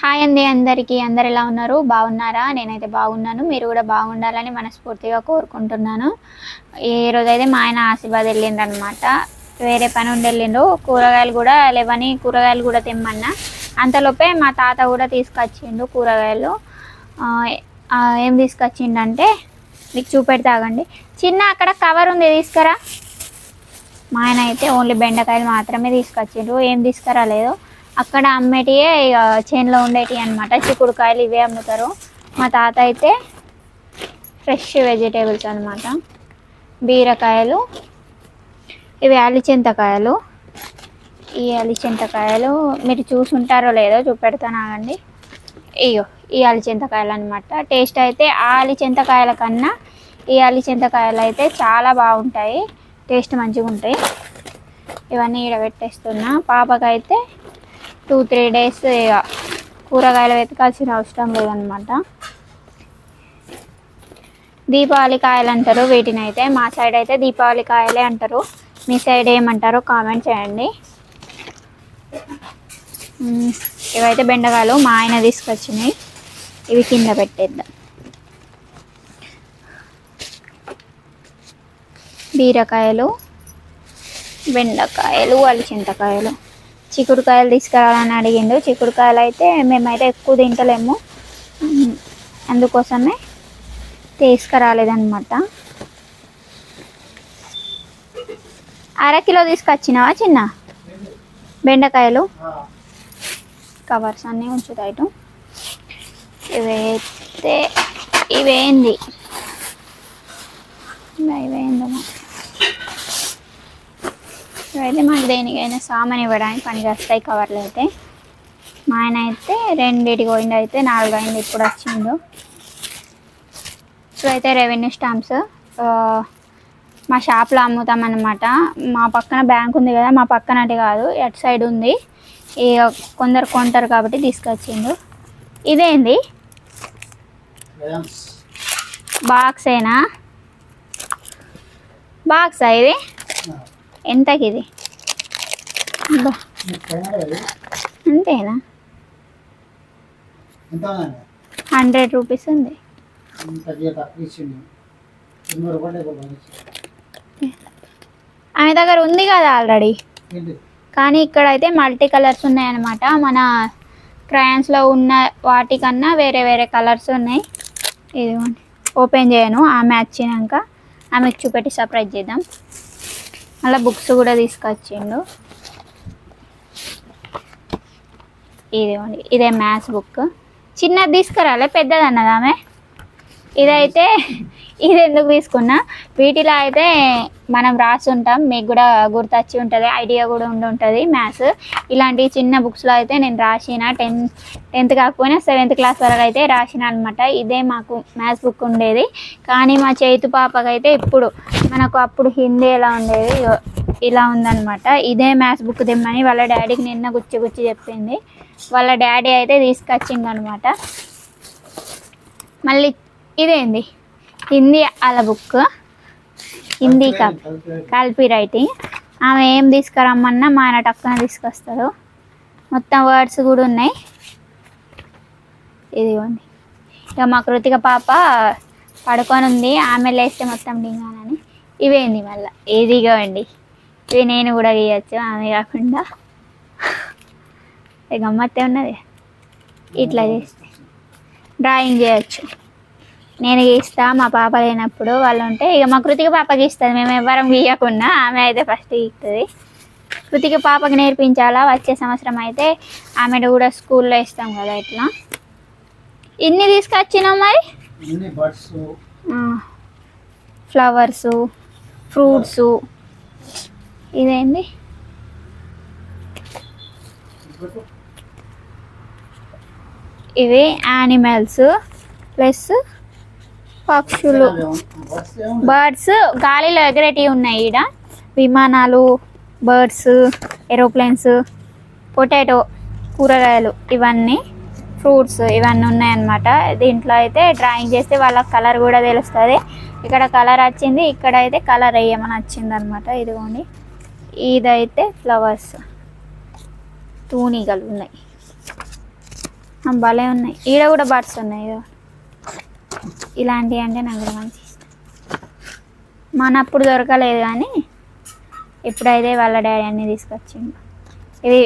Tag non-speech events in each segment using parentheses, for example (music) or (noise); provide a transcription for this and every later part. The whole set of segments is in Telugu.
హాయ్ అండి అందరికీ. అందరు ఎలా ఉన్నారు? బాగున్నారా? నేనైతే బాగున్నాను. మీరు కూడా బాగుండాలని మనస్ఫూర్తిగా కోరుకుంటున్నాను. ఈ రోజైతే అయితే మా ఆయన ఆశీర్వాద్ వెళ్ళిండు అనమాట వేరే పని ఉండి వెళ్ళిండు. కూరగాయలు కూడా లేవని కూరగాయలు కూడా తెమ్మన్నా. అంతలోపే మా తాత కూడా తీసుకొచ్చిండు కూరగాయలు. ఏం తీసుకొచ్చిండంటే మీకు చూపెడతాగండి చిన్న అక్కడ కవర్ ఉంది తీసుకురా. మా ఆయన అయితే ఓన్లీ బెండకాయలు మాత్రమే తీసుకొచ్చిండ్రు ఏం తీసుకురాలేదు. అక్కడ అమ్మేటియే ఇక చేనులో ఉండేటివి అనమాట చిక్కుడుకాయలు ఇవే అమ్ముతారు. మా తాత అయితే ఫ్రెష్ వెజిటేబుల్స్ అనమాట బీరకాయలు ఇవి అలిచింతకాయలు ఈ అలిచింతకాయలు మీరు చూసుంటారో లేదో చూపెడతాను ఆగండి. ఇయ్యో ఈ అలిచింతకాయలు అనమాట టేస్ట్ అయితే ఆ అలిచింతకాయల కన్నా ఈ అలిచింతకాయలు అయితే చాలా బాగుంటాయి. టేస్ట్ మంచిగా ఉంటాయి ఇవన్నీ ఈడ పెట్టేస్తున్నా. పాపకైతే టూ త్రీ డేస్ ఇక కూరగాయలు వెతకాల్సిన అవసరం లేదనమాట దీపావళి కాయలు అంటారు వీటిని అయితే మా సైడ్ అయితే దీపావళి కాయలే అంటారు. మీ సైడ్ ఏమంటారో కామెంట్ చేయండి. ఇవైతే బెండకాయలు మా ఆయన తీసుకొచ్చినాయి. ఇవి కింద పెట్టేద్దాం. బీరకాయలు బెండకాయలు అలిచింతకాయలు. చిక్కుడుకాయలు తీసుకురావాలని అడిగిండు. చిక్కుడుకాయలు అయితే మేమైతే ఎక్కువ తింటలేము. అందుకోసమే తీసుకురాలేదన్నమాట. అరకిలో తీసుకొచ్చినావా చిన్న? బెండకాయలు? కవర్స్ అన్నీ ఉంచుతాయి ఇటు. ఇవైతే ఇవేంది? ఇవేందమ్మా ఇవైతే మాకు దేనికైనా సామాన్ ఇవ్వడానికి పనిచేస్తాయి కవర్లు అయితే. మా ఆయన అయితే రెండింటికి పోయిండు అయితే నాలుగు అయింది ఇప్పుడు వచ్చిండు. ఇవైతే రెవెన్యూ స్టాంప్స్ మా షాప్లో అమ్ముతామన్నమాట మా పక్కన బ్యాంక్ ఉంది కదా మా పక్కన అంటే కాదు ఎట్ సైడ్ ఉంది. ఇక కొందరు కొంటారు కాబట్టి తీసుకొచ్చిండు. ఇదేంది? బాక్సేనా బాక్సా ఇది? ఎంతకి ఇది అంతేనా? హండ్రెడ్ రూపీస్ ఉంది. ఆమె దగ్గర ఉంది కదా ఆల్రెడీ. కానీ ఇక్కడ అయితే మల్టీ కలర్స్ ఉన్నాయన్నమాట. మన క్రయాన్స్లో ఉన్న వాటికన్నా వేరే వేరే కలర్స్ ఉన్నాయి. ఇదిగోండి. ఓపెన్ చేయను. ఆమె వచ్చినాక ఆమెకు చూపెట్టి సర్ప్రైజ్ చేద్దాం. మళ్ళీ బుక్స్ కూడా తీసుకొచ్చిండు. ఇదిగోండి ఇదే మ్యాథ్స్ బుక్. చిన్నది తీసుకురాలే పెద్దది ఆమె ఇదైతే ఇది ఎందుకు తీసుకున్నా? వీటిలో అయితే మనం రాసి ఉంటాం మీకు కూడా గుర్తొచ్చి ఉంటుంది ఐడియా కూడా ఉండి ఉంటుంది మ్యాథ్స్. ఇలాంటి చిన్న బుక్స్లో అయితే నేను రాసిన టెన్త్ టెన్త్ కాకపోయినా సెవెంత్ క్లాస్ వరకు అయితే రాసిన అనమాట ఇదే మాకు మ్యాథ్స్ బుక్ ఉండేది. కానీ మా చేతు పాపకైతే ఇప్పుడు మనకు అప్పుడు హిందీ ఎలా ఉండేది ఇలా ఉందనమాట ఇదే మ్యాథ్స్ బుక్ తెమ్మని వాళ్ళ డాడీకి నిన్న గుచ్చి గుచ్చి చెప్పింది. వాళ్ళ డాడీ అయితే తీసుకొచ్చింది అనమాట మళ్ళీ ఇదేంది? హిందీ అల బుక్. హిందీ కప్ కలిపి రైటింగ్ ఆమె ఏం తీసుకురమ్మన్నా మా ఆయన టక్కున తీసుకొస్తాడు. మొత్తం వర్డ్స్ కూడా ఉన్నాయి. ఇదిగోండి. ఇక మా కృతిక పాప పడుకొని ఉంది. ఆమె లేస్తే మొత్తం డింగానని. ఇవేంది మళ్ళీ? ఇదిగోండి. ఇవి నేను కూడా గీయచ్చు. ఆమె కాకుండా. ఇక గమ్మత్తే ఉన్నది. ఇట్లా చేస్తే. డ్రాయింగ్ చేయొచ్చు. నేను గీస్తా మా పాప లేనప్పుడు వాళ్ళు ఉంటే ఇక మా కృతిక పాప గీస్తుంది మేము ఎవ్వరం గీయకుండా ఆమె అయితే ఫస్ట్ గీస్తుంది కృతిక పాపకి నేర్పించాలా? వచ్చే సంవత్సరం అయితే ఆమెను కూడా స్కూల్లో ఇస్తాం కదా ఇట్లా. ఇన్ని తీసుకొచ్చినాం మరి? Flowers fruits. ఇదేంటి ఇవి యానిమల్స్ ప్లస్ పక్షులు. బర్డ్స్ గాలిలో ఎగరేటివి ఉన్నాయి ఈడ. విమానాలు బర్డ్స్ ఏరోప్లేన్స్ పొటాటో కూరగాయలు ఇవన్నీ ఫ్రూట్స్ ఇవన్నీ ఉన్నాయన్నమాట. దీంట్లో అయితే డ్రాయింగ్ చేస్తే వాళ్ళకి కలర్ కూడా తెలుస్తుంది. ఇక్కడ కలర్ వచ్చింది ఇక్కడ అయితే కలర్ వేయమని వచ్చింది అనమాట ఇదిగోండి. ఇదైతే ఫ్లవర్స్ తూనీగలు ఉన్నాయి. భలే ఉన్నాయి. ఈడ కూడా బర్డ్స్ ఉన్నాయి. ఇదో ఇలాంటివి అంటే నాకు కూడా మంచి ఇష్టం. మనప్పుడు దొరకలేదు కానీ ఇప్పుడైతే వాళ్ళ డాడీ అన్ని తీసుకొచ్చిండు. ఇవి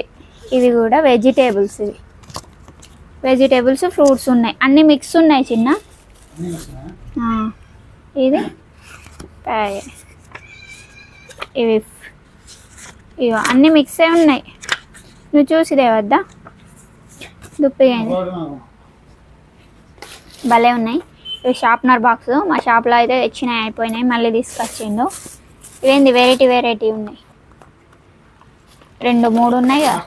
ఇవి కూడా వెజిటేబుల్స్ ఇవి. వెజిటేబుల్స్ ఫ్రూట్స్ ఉన్నాయి. అన్ని మిక్స్ ఉన్నాయి చిన్న. ఇది. ఇవి ఇవి అన్ని మిక్సే ఉన్నాయి. నువ్వు చూసిదే వద్దా? దుప్పిగా. భలే ఉన్నాయి. షార్ప్నర్ బాక్స్ మా షాప్లో అయితే తెచ్చినాయి అయిపోయినాయి మళ్ళీ తీసుకొచ్చిండు. ఇవేంది వెరైటీ వెరైటీ ఉన్నాయి. రెండు మూడు ఉన్నాయి కదా.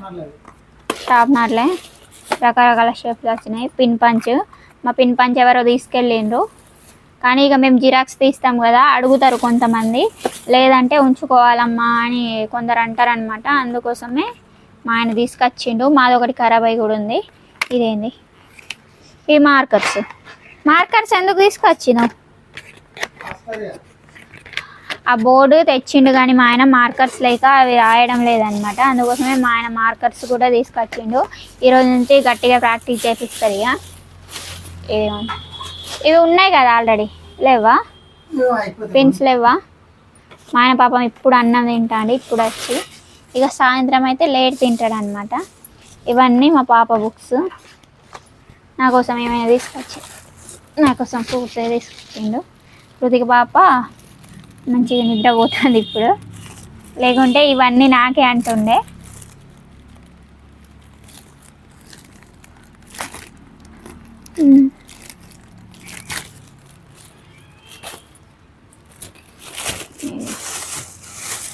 షార్ప్నర్లే రకరకాల షేప్స్ వచ్చినాయి. పిన్ పంచ్ మా పిన్ పంచ్ ఎవరో తీసుకెళ్ళిండ్రు. కానీ ఇక మేము జిరాక్స్ తీస్తాం కదా అడుగుతారు కొంతమంది. లేదంటే ఉంచుకోవాలమ్మా అని కొందరు అంటారనమాట అందుకోసమే మా ఆయన తీసుకొచ్చిండు. మాది ఒకటి ఖరాబ్ అయి కూడా ఉంది. ఇదేంది? ఈ మార్కర్స్ మార్కర్స్ ఎందుకు తీసుకొచ్చినావు? ఆ బోర్డు తెచ్చిండు కానీ మా ఆయన మార్కర్స్ లేక అవి రాయడం లేదనమాట అందుకోసమే మా ఆయన మార్కర్స్ కూడా తీసుకొచ్చిండు. ఈరోజు నుంచి గట్టిగా ప్రాక్టీస్ చేపిస్తారు ఇక ఇవి ఇవి ఉన్నాయి కదా ఆల్రెడీ. లేవా? పెన్స్ లేవా? మా ఆయన పాపం ఇప్పుడు అన్నం తింటాండి ఇప్పుడు వచ్చి. ఇక సాయంత్రం అయితే లేట్ తింటాడు అనమాట ఇవన్నీ మా పాప బుక్స్. నా కోసం ఏమైనా తీసుకొచ్చి నా కోసం ఫ్రూట్స్ తీసుకొచ్చిండు కృతిక పాప మంచిగా నిద్రపోతుంది ఇప్పుడు. లేకుంటే ఇవన్నీ నాకే అంటుండే.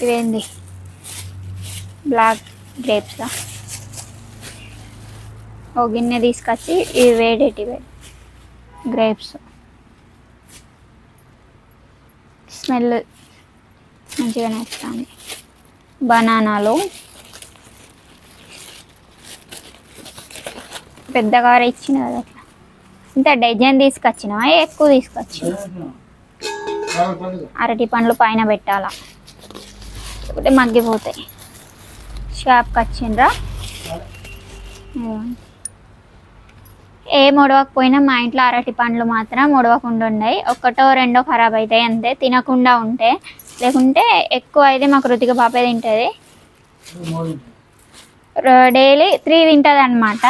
ఇవేంది బ్లాక్ గ్రేప్స్? ఓ గిన్నె తీసుకొచ్చి ఇవి వేడేటివే గ్రేప్స్ స్మెల్ మంచిగానే వస్తుంది బనానాలు పెద్ద కార ఇచ్చిన కదా అట్లా. ఇంత డజన్ తీసుకొచ్చినావా? ఎక్కువ తీసుకొచ్చినా. అరటి పండ్లు పైన పెట్టాలా? లేకపోతే మగ్గిపోతాయి. షాప్కి వచ్చిండ్రా. ఏ మొడవకపోయినా మా ఇంట్లో అరటి పండ్లు మాత్రం మొడవకుండా ఉన్నాయి ఒక్కటో రెండో ఖరాబ్ అవుతాయి అంతే. తినకుండా ఉంటే. లేకుంటే ఎక్కువ అయితే మా కృతిక పాపే తింటుంది. డైలీ త్రీ తింటుంది అనమాట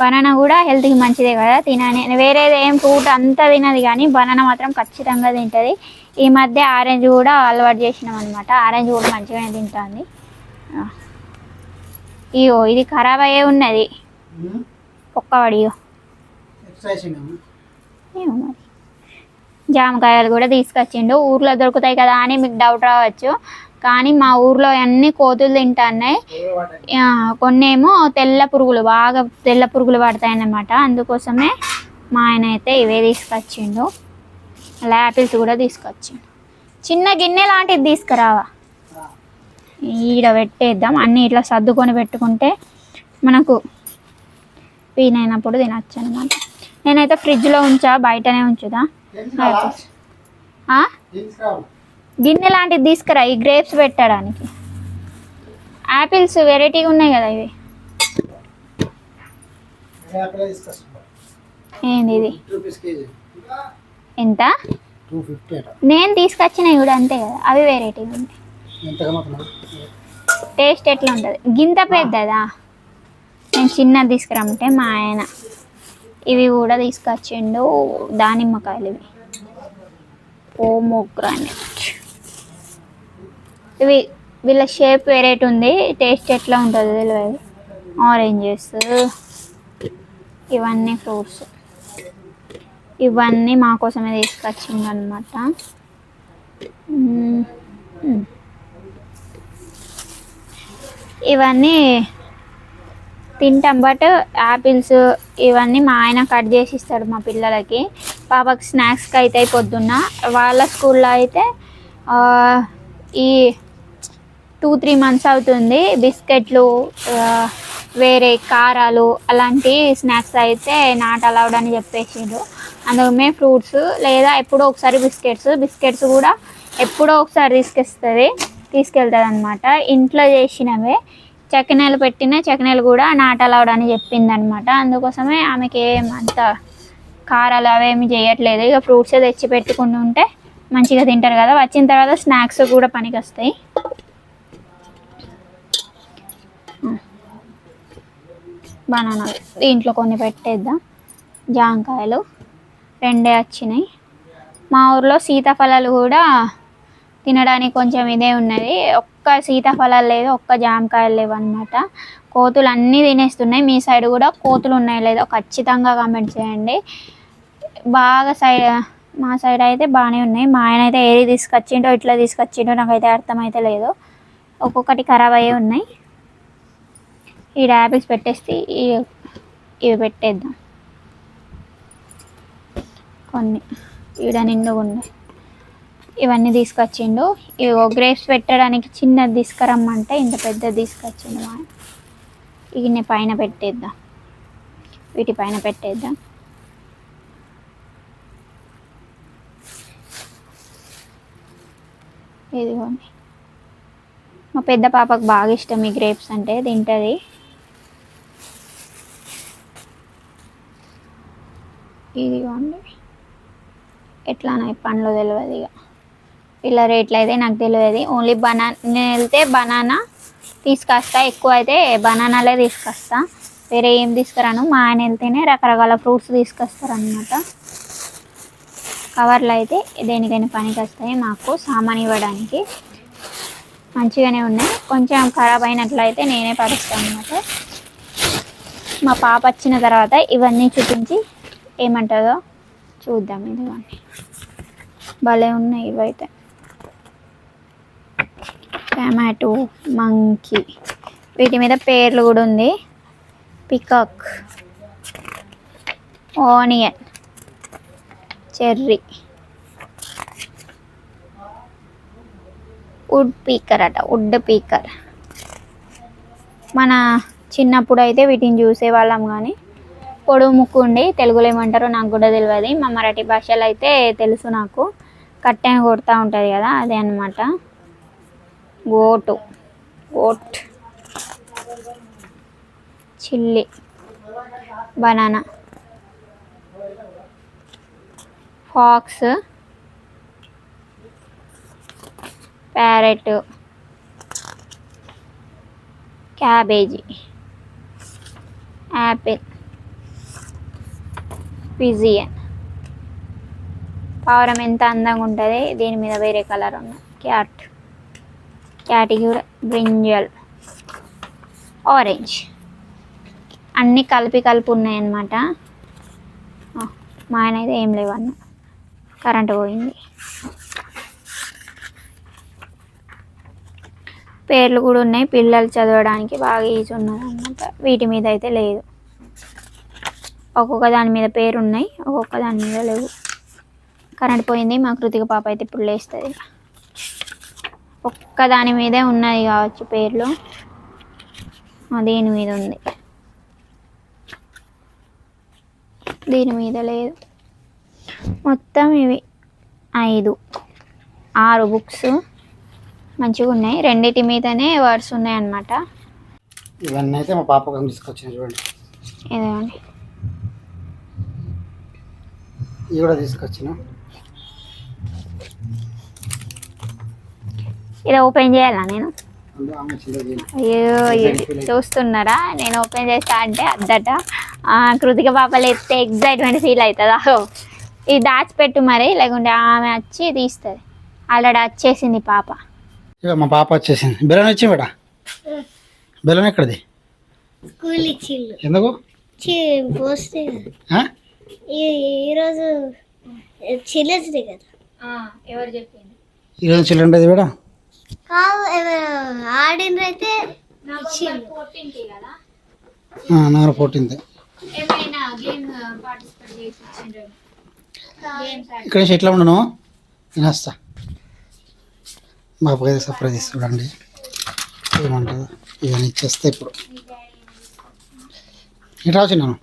బనానా కూడా హెల్త్కి మంచిదే కదా తినని. వేరేది ఏం ఫ్రూట్ అంతా తినది కానీ బనానా మాత్రం ఖచ్చితంగా తింటుంది. ఈ మధ్య ఆరెంజ్ కూడా అలవాటు చేసినాం అనమాట ఆరెంజ్ కూడా మంచిగానే తింటుంది. ఇగో ఇది ఖరాబ్ అయ్యే ఉన్నది. ఉమ్. ఏమో మరి. జామకాయలు కూడా తీసుకొచ్చిండు. ఊర్లో దొరుకుతాయి కదా అని మీకు డౌట్ రావచ్చు. కానీ మా ఊర్లో అన్ని కోతులు తింటున్నాయి. ఆ, కొన్నేమో తెల్ల పురుగులు బాగా తెల్ల పురుగులు పడతాయి అన్నమాట అందుకోసమే మా ఆయన అయితే ఇవే తీసుకొచ్చిండు. అలా యాపిల్స్ కూడా తీసుకొచ్చిండు. చిన్న గిన్నె లాంటిది తీసుకురావా. ఈడ పెట్టేద్దాం. అన్నీ ఇట్లా సర్దుకొని పెట్టుకుంటే మనకు వీలైనప్పుడు తినచ్చు అనమాట నేనైతే ఫ్రిడ్జ్లో ఉంచా బయటనే ఉంచుదా. గిన్నె లాంటిది తీసుకురా ఈ గ్రేప్స్ పెట్టడానికి. యాపిల్స్ వెరైటీగా ఉన్నాయి కదా ఇవి? ఏంది ఇది? ఎంత? నేను తీసుకొచ్చినవి కూడా అంతే కదా అవి వెరైటీగా ఉంటాయి. టేస్ట్ ఎట్లా ఉంటుంది? గింత పెద్దదా? నేను చిన్నది తీసుకురమ్మంటే మా ఆయన. ఇవి కూడా తీసుకొచ్చిండు దానిమ్మకాయలు ఇవి. ఓమోగ్రానైట్ ఇవి వీళ్ళ షేప్ వెరైటీ ఉంది టేస్ట్ ఎట్లా ఉంటుందో తెలియదు ఆరెంజెస్ ఇవన్నీ ఫ్రూట్స్. ఇవన్నీ మా కోసమే తీసుకొచ్చింది అనమాట ఇవన్నీ తింటాం. బట్ యాపిల్స్ ఇవన్నీ మా ఆయన కట్ చేసి ఇస్తాడు మా పిల్లలకి. పాపకి స్నాక్స్కి అయితే పొద్దున్న. వాళ్ళ స్కూల్లో అయితే ఈ టూ త్రీ మంత్స్ అవుతుంది. బిస్కెట్లు వేరే కారాలు అలాంటి స్నాక్స్ అయితే నాట్ అలౌడ్ అని చెప్పేసిండ్రు. అందుకమే ఫ్రూట్స్ లేదా ఎప్పుడో ఒకసారి బిస్కెట్స్ బిస్కెట్స్ కూడా ఎప్పుడో ఒకసారి తీసుకొస్తుంది తీసుకెళ్తుంది అనమాట ఇంట్లో చేసినవే. చెక్కనీళ్ళు పెట్టిన చెక్కనీళ్ళు కూడా నాట్ అలౌడ్ అని చెప్పింది అనమాట అందుకోసమే ఆమెకి ఏమంత కారాలు అవేమి చేయట్లేదు. ఇక ఫ్రూట్స్ తెచ్చి పెట్టుకుని ఉంటే మంచిగా తింటారు కదా. వచ్చిన తర్వాత స్నాక్స్ కూడా పనికి వస్తాయి బనానాలు దీంట్లో కొన్ని పెట్టేద్దాం. జాంకాయలు రెండే వచ్చినాయి. మా ఊర్లో సీతాఫలాలు కూడా తినడానికి కొంచెం ఇదే ఉన్నది. ఒక్క సీతాఫలాలు లేదు ఒక్క జామకాయలు లేవు అనమాట కోతులు అన్నీ తినేస్తున్నాయి. మీ సైడ్ కూడా కోతులు ఉన్నాయి లేదో ఖచ్చితంగా కామెంట్ చేయండి. బాగా సైడ్ మా సైడ్ అయితే బాగానే ఉన్నాయి. మా ఆయన అయితే ఏది తీసుకొచ్చిండో ఇట్లా తీసుకొచ్చిండో నాకైతే అర్థమైతే లేదు. ఒక్కొక్కటి ఖరాబ్ అయ్యే ఉన్నాయి. ఈ డాబిక్స్ పెట్టేసి ఇవి పెట్టేద్దాం. కొన్ని. ఈడ నిండుగా ఉన్నాయి ఇవన్నీ తీసుకొచ్చిండు. ఇగో గ్రేప్స్ పెట్టడానికి చిన్నది తీసుకురమ్మంటే ఇంత పెద్దది తీసుకొచ్చిండు మా ఇవి పైన పెట్టేద్దాం. వీటి పైన పెట్టేద్దాం. ఇదిగోండి. మా పెద్ద పాపకు బాగా ఇష్టం ఈ గ్రేప్స్ అంటే తింటుంది. ఇదిగోండి. ఎట్లానో పండ్లు తెలియదు ఇక ఇలా రేట్లు అయితే నాకు తెలియదు. ఓన్లీ బనానా నేను వెళ్తే బనానా తీసుకొస్తా. ఎక్కువ అయితే బనానాలే తీసుకొస్తా. వేరే ఏం తీసుకురాను. మా ఆయన వెళ్తేనే రకరకాల ఫ్రూట్స్ తీసుకొస్తారనమాట కవర్లు అయితే దేనికైనా పనికి వస్తాయి మాకు సామాన్ ఇవ్వడానికి. మంచిగానే ఉన్నాయి. కొంచెం ఖరాబ్ అయినట్లయితే నేనే పరుస్తాను అనమాట మా పాప వచ్చిన తర్వాత ఇవన్నీ చూపించి ఏమంటుందో చూద్దాం ఇదిగోండి భలే ఉన్నాయి ఇవైతే. Tomato monkey. వీటి మీద పేర్లు కూడా ఉంది. Peacock onion cherry. వుడ్ పీకర్ అట వుడ్ పీకర్. మన చిన్నప్పుడు అయితే వీటిని చూసేవాళ్ళం కానీ పొడుగు ముక్కు ఉండి తెలుగులో ఏమంటారో నాకు కూడా తెలియదు మా మరాఠీ భాషలో అయితే తెలుసు నాకు. కట్టెను కొడుతూ ఉంటుంది కదా అదే అన్నమాట. Goat oat. Chilli. Banana. Fox. Parrot. Cabbage. Apple. Pigeon పావురం ఎంత అందంగా ఉంటుంది? దీని మీద వేరే కలర్ ఉన్నాయి క్యాట్. క్యాట్కి బ్రింజల్ ఆరెంజ్ అన్నీ కలిపి కలిపి ఉన్నాయన్నమాట. మా ఆయన అయితే ఏం లేవన్న కరెంటు పోయింది. పేర్లు కూడా ఉన్నాయి. పిల్లలు చదవడానికి బాగా ఈజీ ఉన్నది అన్నమాట వీటి మీద అయితే లేదు. ఒక్కొక్క దాని మీద పేరు ఉన్నాయి. ఒక్కొక్క దాని మీద లేవు. కరెంట్ పోయింది. మా కృతిక పాప అయితే ఇప్పుడు లేస్తుంది. ఒక్క దాని మీదే ఉన్నది కావచ్చు పేర్లు. దీని మీద ఉంది. దీని మీద లేదు. మొత్తం ఇవి. ఐదు. ఆరు బుక్స్ మంచిగా ఉన్నాయి. రెండిటి మీదనే వర్డ్స్ ఉన్నాయి అన్నమాట ఇవన్నీ అయితే మా తీసుకొచ్చిన చూడండి. ఇదిగోండి ఇవి కూడా తీసుకొచ్చిన. ఇది ఓపెన్ చేయాలా నేను. అయ్యో చూస్తున్నారా? నేను ఓపెన్ చేస్తా అంటే అద్దట. ఆ, కృతిక పాపలు ఎత్తే ఎగ్జైట్మెంట్ ఫీల్ అవుతుందా? ఇది దాచిపెట్టు మరి. లేకుంటే ఆమె వచ్చి తీస్తుంది. ఆల్రెడీ వచ్చేసింది పాప. మా పాప వచ్చేసింది. బెలూన్ వచ్చి మేడ బెలూన్ ఎక్కడిది? ఎందుకు? ఈరోజు చిల్డ్రన్స్ డే కదా. ఎవరు చెప్పింది? ఈరోజు చిల్డ్రన్ డేది మేడం నగర ఫోర్టీన్త్. చేసి ఇచ్చిండ్రు? ఇక్కడ నుంచి ఎట్లా ఉండను? నేను వస్తా. బాబుకి అయితే సర్ప్రైజ్ చూడండి ఏమంటుంది? ఇవన్నీ ఇచ్చేస్తే ఇప్పుడు. ఇట్లా వచ్చినాను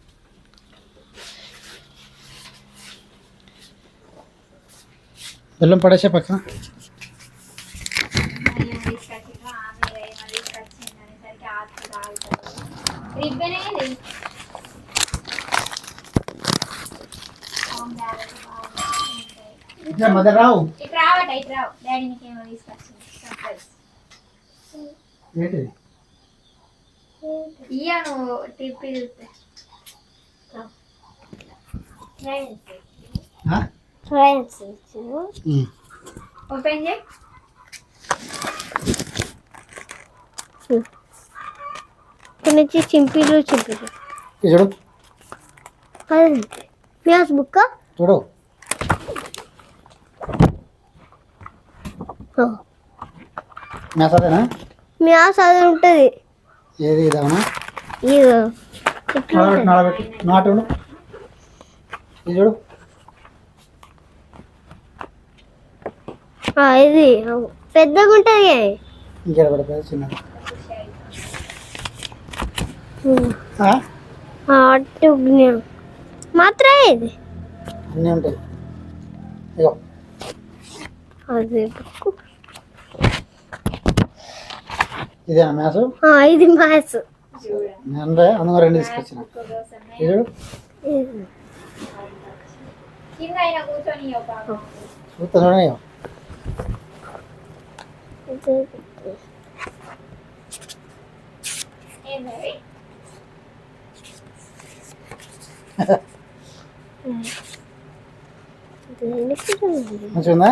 బెల్లం పడేసే పక్కన తీసుకొచ్చిండ్రు ఆమె ఏమో తీసుకొచ్చింది అనేసరికి ఆత్మ ఇట్లా మదర్ రావు? ఇటు రావట ఇటు రావు. డాడీ నీకేమో తీసుకొచ్చింది? సర్ప్రైజ్ ఏంటిది? ఇయ్య నువ్వు టిప్పి చూస్తే? ఫ్రెండ్స్ ఉమ్. ఓపెన్ చేయి. ఇక్కడ నుంచి చింపిలు చింపిలు చూడు. అదంతే మ్యాథ్స్ బుక్ చూడు. మ్యాథ్స్ అది ఉంటుంది. ఏది ఇదానా ఇది. ఇట్లా నడబెట్టి నడబెట్టి నాటు ఉండు. ఇది చూడు. ఇది. పెద్దగా ఉంటుంది. పడుతుంది? మాత్రమే ఇది? అన్నీ ఉంటాయి. ఇగో. అదే బుక్ ఇదేనా మ్యాథ్స్ ఇది మ్యాథ్స్ అంటే అందులో రెండు తీసుకొచ్చిన ఇది చూడు కింద అయినా కూర్చొని ఇవ్వ బాబు చూస్తా చూడండి ఇగో. ఏంది మంచిగా ఉందా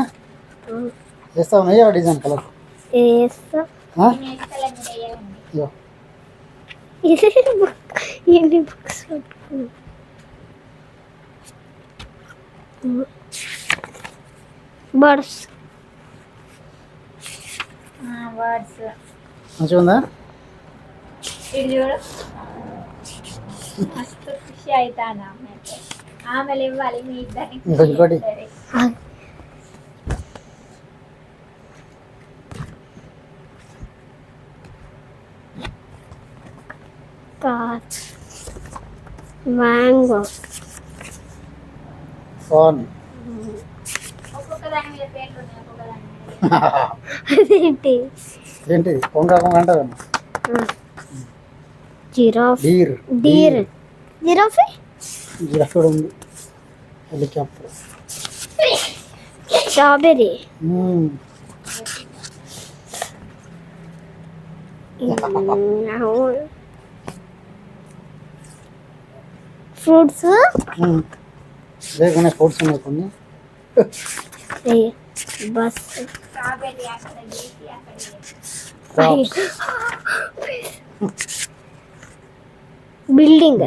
చేస్తా ఉన్నాయి డిజైన్ కలర్ వేస్తా ఎన్ని బుక్స్ బర్డ్స్ వర్డ్స్ మంచిగా ఉందా ఇది చూడు మస్తు ఖుషి అవుతాను ఆమె. ఇవ్వాలి మీ ఇద్దరిని ఇంకా ఇంకోటి. సరే. కార్ మ్యాంగో ఫోన్ ఒక్కొక్క దాని మీద పేర్లు ఉన్నాయి ఒక్కొక్క దాని మీద అదేంటి? ఏంటిది కొంగ కొంగ జిరాఫ్. డీర్ డీర్ జిరాఫీ? జిరాఫ్ కూడా ఉంది. హెలికాప్టర్. స్ట్రాబెర్రీ. మ్మ్. ఫ్రూట్స్. లేకునే ఫ్రూట్స్ ఉన్నాయి కొన్ని? బస్. స్ట్రాబెర్రీ అక్కడ గీసి అక్కడ గీసి. Crops building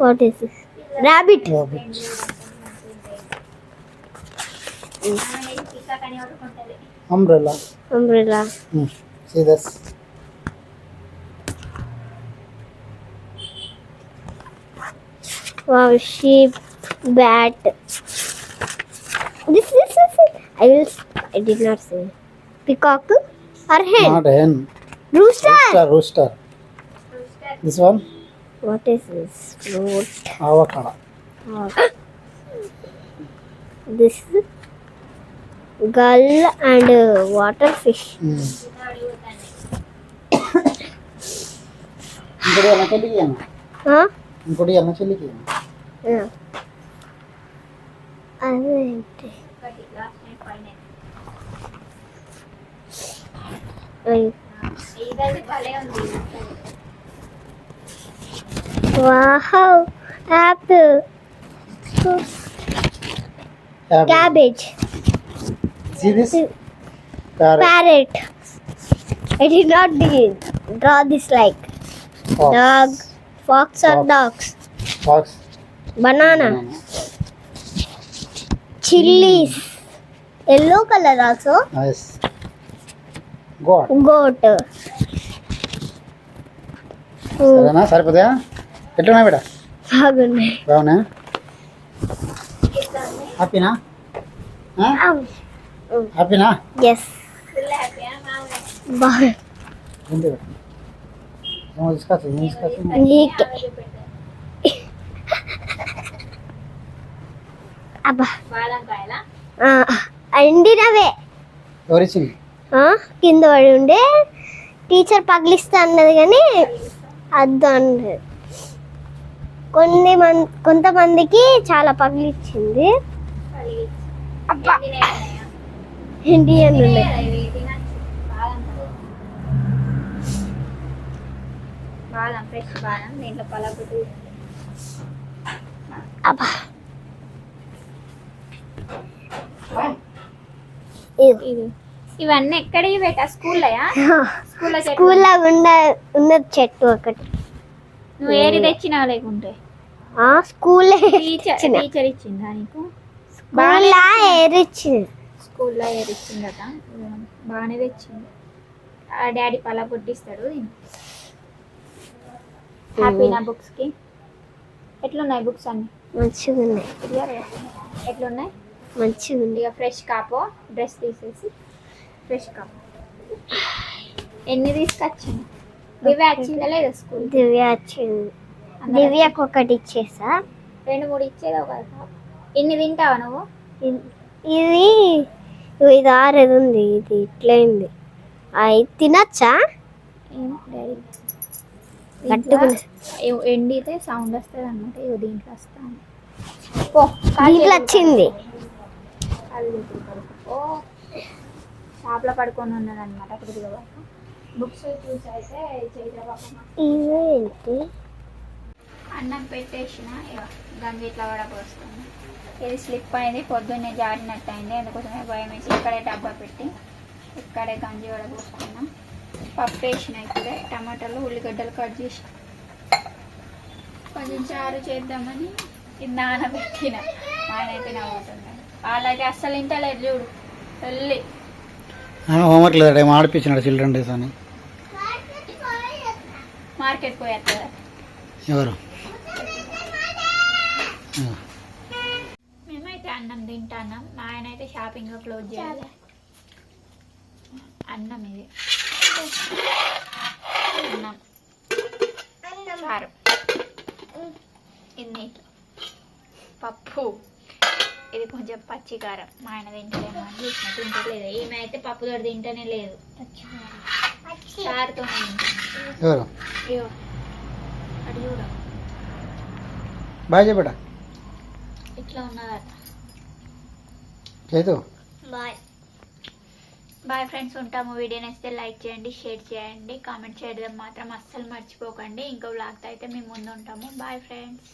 what is this rabbit rabbits ఆమె ఇది పిక్కకని కొట్టుకుంటది umbrella umbrella సీదస్ wow sheep bat this this I will I did not say peacock or hen not hen rooster rooster rooster this one what is this fruit avocado (gasps) this gull and water fish ఇంకోటి అన్న చెల్లికి అన్న ఇంకోటి అన్న చెల్లికి yeah. I went. Wow, apple. apple. Cabbage. See this? Parrot. Parrot. I did not draw this like. Fox. Dog. Fox or dogs? Fox. Banana. Chilies. Yellow color also? Nice goat goat. సరేనా? సరిపోతాయా? ఎట్లున్నా బిడ్డ? బాగున్నాయి. బాగున్నా హ్యాపీనా హ్యాపీనా ఎస్ బాగా తీసుకొచ్చు తీసుకొచ్చు అబ్బా. ఎండినవే ఎవరిచ్చింది? కింద పడి ఉండే. టీచర్ పగిలిస్తా అన్నది కానీ అద్దు అన్నది. కొన్ని మం కొంతమందికి చాలా పగిలిచ్చింది. దీంట్లో పలకొట్టు అబ్బా. ఇవన్నీ ఎక్కడికి పెట్టా స్కూల్లోయా? (laughs) స్కూల్లో స్కూల్లో ఉన్న ఉన్న చెట్టు ఒకటి. నువ్వు ఏరి తెచ్చినావు లేకుంటే. ఆ స్కూలే టీచర్ టీచర్ ఇచ్చిందా నీకు? స్కూల్లో ఏరిచ్చింది. స్కూల్లో ఏరిచ్చిందట బాగానే తెచ్చింది. ఆ డాడీ పలా కొట్టిస్తాడు హ్యాపీ నా బుక్స్కి. ఎట్లున్నాయి బుక్స్ అన్ని? మంచిగా ఉన్నాయి ఎట్లున్నాయి? మంచిగా ఉంది. ఫ్రెష్ కాపో డ్రెస్ తీసేసి ఫ్రెష్ కాపో. ఎన్ని తీసుకొచ్చాను దివ్య వచ్చిందా లేదా స్కూల్ దివ్య వచ్చింది. దివ్యకు ఒకటి ఇచ్చేసా? రెండు మూడు ఇచ్చేది ఒక ఎన్ని తింటావా నువ్వు? ఇది ఇది ఆరేది ఉంది ఇది ఇట్లయింది ఇది తినచ్చా? ఎండితే సౌండ్ వస్తుంది. అనమాట దీంట్లో వస్తాను దీంట్లో వచ్చింది. ఓ షాప్లో పడుకొని ఉన్నది అనమాట పాప బుక్స్ చూసి అయితే చైత్ర పాప అన్నం పెట్టేసిన గంజి ఇట్లా వడపోస్తుంది ఇది స్లిప్ అయింది పొద్దున్నే జారినట్టు అయింది అందుకోసమే భయం వేసి ఇక్కడే డబ్బా పెట్టి ఇక్కడే గంజి వడపోసుకున్నాం పప్పు వేసిన ఇప్పుడే టమాటాలు ఉల్లిగడ్డలు కట్ చేసి. కొంచెం చారు చేద్దామని ఇది నానబెట్టిన. ఆయన అయితే నవ్వుతున్నాడు. వాళ్ళైతే అస్సలు ఇంటలేదు చూడు. వెళ్ళి. హోంవర్క్ లేదా ఏమో ఆడిపించినాడు చిల్డ్రన్ డేస్ అని. మార్కెట్ పోయేస్తుంది ఎవరు. మేమైతే అన్నం తింటాన్నాం. మా ఆయన అయితే షాపింగ్ క్లోజ్ చేయాలి అన్నం ఇది. అన్నం. చారు. ఇది పప్పు. ఇది కొంచెం పచ్చికారం. మా ఆయన తింటలేమో అని చూసిన తింటలేదు. ఈమె అయితే పప్పుతో తింటనే లేదు. చూడ. బాయ్ చెప్పాడా ఇట్లా ఉన్నదట. చైతు? బాయ్. బాయ్ ఫ్రెండ్స్ ఉంటాము. వీడియో నచ్చితే లైక్ చేయండి షేర్ చేయండి. కామెంట్ చేయడం మాత్రం అస్సలు మర్చిపోకండి. ఇంకో వ్లాగ్తో అయితే మేము ముందు ఉంటాము బాయ్ ఫ్రెండ్స్.